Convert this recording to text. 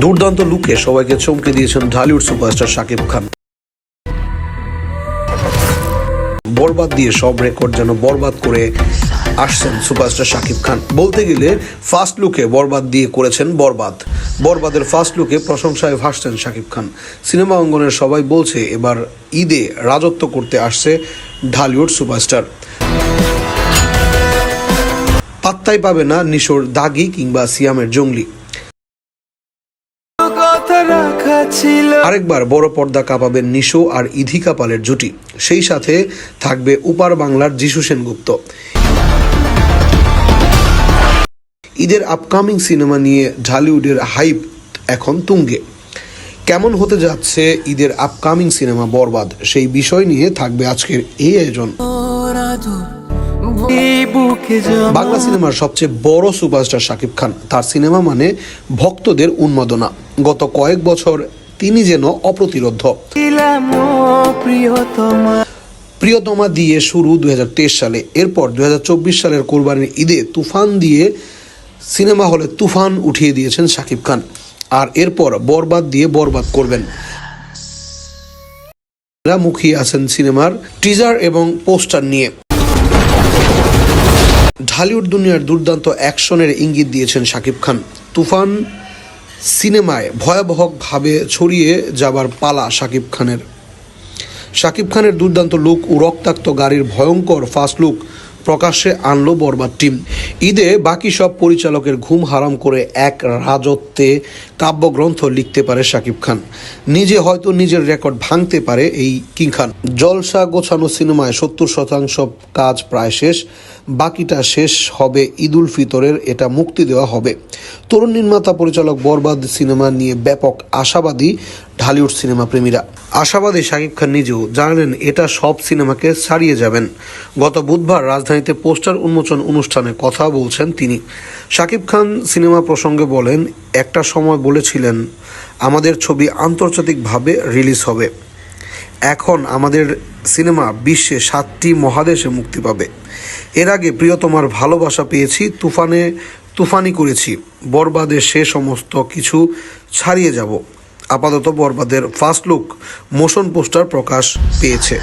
দুর্দান্ত লুকে সবাইকে চমকে দিয়েছেন ঢালিউড সুপারস্টার শাকিব খান। বরবাদ দিয়ে সব রেকর্ড যেন বরবাদ করে আসছেন সুপারস্টার শাকিব খান। বলতে গেলে ফার্স্ট লুকে বরবাদ দিয়ে করেছেন বরবাদ। বরবাদের ফার্স্ট লুকে প্রশংসায় ভাসছেন শাকিব খান। সিনেমা অঙ্গনের সবাই বলছে এবার ঈদে রাজত্ব করতে আসছে ঢালিউড সুপারস্টার। পাত্তাই পাবে না নিশোর দাগি কিংবা সিয়ামের জঙ্গলি। ছিল। আরেকবার বড় পর্দা কাঁপাবেন নিশো আর ইধিকা পালের জুটি। সেই সাথে থাকবে উপার বাংলার যিশু সেনগুপ্ত। ঈদের আপকামিং সিনেমা নিয়ে ঢালিউডের হাইপ এখন তুঙ্গে। কেমন হতে যাচ্ছে ঈদের আপকামিং সিনেমা বরবাদ? সেই বিষয় নিয়ে থাকবে আজকের এই আয়োজন। বাংলা সিনেমার সবচেয়ে বড় সুপারস্টার শাকিব খান তার সিনেমা মানে ভক্তদের উন্মাদনা। গত কয়েক বছর তিনি যেন অপ্রতিরোধ প্রিয়তমা। প্রিয়তমা দিয়ে শুরু দুই সালে। এরপর দুই হাজার চব্বিশ সালের কোরবানির ঈদে তুফান দিয়ে সিনেমা হলে তুফান উঠিয়ে দিয়েছেন শাকিব খান। আর এরপর বরবাদ দিয়ে বরবাদ করবেন। মুখিয়ে আছেন সিনেমার টিজার এবং পোস্টার নিয়ে। ঢালিউড দুনিয়ার দুর্দান্ত অ্যাকশনের ইঙ্গিত দিয়েছেন শাকিব খান। তুফান সিনেমায় ভয়াবহভাবে ছড়িয়ে যাবার পালা শাকিব খানের। শাকিব খানের দুর্দান্ত লুক ও রক্তাক্ত গাড়ির ভয়ঙ্কর ফাস্ট লুক প্রকাশ্যে আনলো বরবাদ টিম। ঈদে বাকি সব পরিচালকের ঘুম হারাম করে এক রাজত্বে কাব্যগ্রন্থ লিখতে পারে শাকিব খান। নিজে হয়তো নিজের রেকর্ড ভাঙতে পারে এই কিং খান। জলসা গোছানো সিনেমায় সত্তর শতাংশ কাজ প্রায় শেষ, বাকিটা শেষ হবে ঈদুল ফিতরের, এটা মুক্তি দেওয়া হবে। তরুণ নির্মাতা পরিচালক বরবাদ সিনেমা নিয়ে ব্যাপক আশাবাদী ঢালিউড সিনেমা প্রেমীরা। আশাবাদী শাকিব খান নিজেও জানালেন, এটা সব সিনেমাকে ছাড়িয়ে যাবেন। গত বুধবার রাজধানীতে পোস্টার উন্মোচন অনুষ্ঠানে কথা বলছেন তিনি। শাকিব খান সিনেমা প্রসঙ্গে বলেন, একটা সময় বলেছিলেন, আমাদের ছবি আন্তর্জাতিকভাবে রিলিজ হবে। এখন আমাদের সিনেমা বিশ্বে সাতটি মহাদেশে মুক্তি পাবে। এর আগে প্রিয়তমার ভালোবাসা পেয়েছি, তুফানে তুফানি করেছি। বরবাদে সে সমস্ত কিছু ছাড়িয়ে যাব। আপাতত বরবাদের ফার্স্ট লুক মোশন পোস্টার প্রকাশ পেয়েছে।